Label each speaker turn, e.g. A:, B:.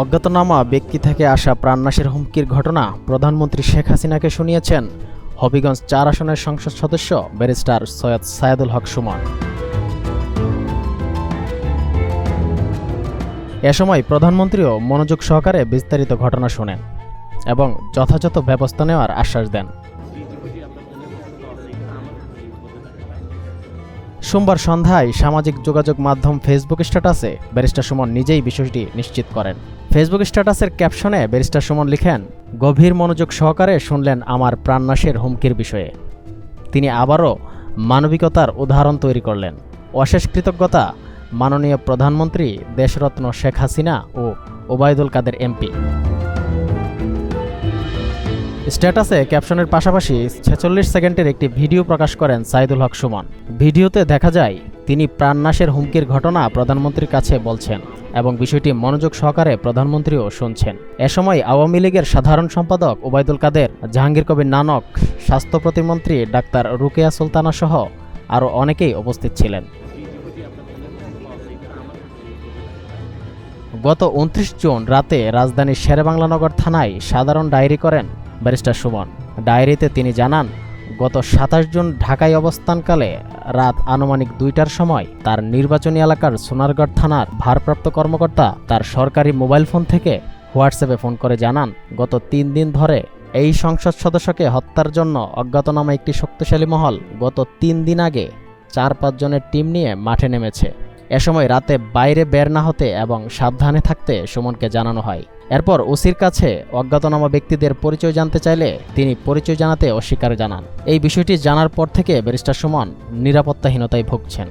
A: অজ্ঞাতনামা ব্যক্তি থেকে আসা প্রাণনাশের হুমকির ঘটনা প্রধানমন্ত্রী শেখ হাসিনাকে শুনিয়েছেন। হবিগঞ্জ চার আসনের সংসদ সদস্য, ব্যারিস্টার সৈয়দ সায়েদুল হক সুমন। এ সময় প্রধানমন্ত্রীও মনোযোগ সহকারে বিস্তারিত ঘটনা শোনেন এবং যথাযথ ব্যবস্থা নেওয়ার আশ্বাস দেন। সোমবার সন্ধ্যায় সামাজিক যোগাযোগ মাধ্যম ফেসবুক স্ট্যাটাসে ব্যারিস্টার সুমন নিজেই বিষয়টি নিশ্চিত করেন। ফেসবুক স্ট্যাটাসের ক্যাপশনে ব্যারিস্টার সুমন লিখেন, গভীর মনোযোগ সহকারে শুনলেন আমার প্রাণনাশের হুমকির বিষয়ে। তিনি আবারও মানবিকতার উদাহরণ তৈরি করলেন। অশেষ কৃতজ্ঞতা মাননীয় প্রধানমন্ত্রী দেশরত্ন শেখ হাসিনা ও ওবায়দুল কাদের এমপি। স্ট্যাটাসে ক্যাপশনের পাশাপাশি ছেচল্লিশ সেকেন্ডের একটি ভিডিও প্রকাশ করেন সাইদুল হক সুমন। ভিডিওতে দেখা যায়, তিনি প্রাণনাশের হুমকির ঘটনা প্রধানমন্ত্রীর কাছে বলছেন। এবং বিষয়টি মনোযোগ সহকারে প্রধানমন্ত্রীও শুনছেন। এ সময় আওয়ামী লীগের সাধারণ সম্পাদক ওবায়দুল কাদের, জাহাঙ্গীর কবির নানক, স্বাস্থ্য প্রতিমন্ত্রী ডাক্তার রুকেয়া সুলতানা সহ আরও অনেকেই উপস্থিত ছিলেন। গত উনত্রিশ জুন রাতে রাজধানীর শেরেবাংলানগর থানায় সাধারণ ডায়েরি করেন ব্যারিস্টার সুমন। ডায়েরিতে তিনি জানান গত সাতাশ জুন ঢাকায় অবস্থানকালে রাত আনুমানিক দুইটার সময় তার নির্বাচনী এলাকার সোনারগড় থানার ভারপ্রাপ্ত কর্মকর্তা তার সরকারি মোবাইল ফোন থেকে হোয়াটসঅ্যাপে ফোন করে জানান, গত তিন দিন ধরে এই সংসদ সদস্যকে হত্যার জন্য অজ্ঞাতনামা একটি শক্তিশালী মহল গত তিন দিন আগে চার পাঁচজনের টিম নিয়ে মাঠে নেমেছে। এ সময় রাতে বাইরে বের না হতে এবং সাবধানে থাকতে সুমনকে জানানো হয়। এরপর ওসির কাছে অজ্ঞাতনামা ব্যক্তিদের পরিচয় জানতে চাইলে তিনি পরিচয় জানাতে অস্বীকার জানান। এই বিষয়টি জানার পর থেকে ব্যারিস্টার সুমন নিরাপত্তাহীনতায় ভুগছেন।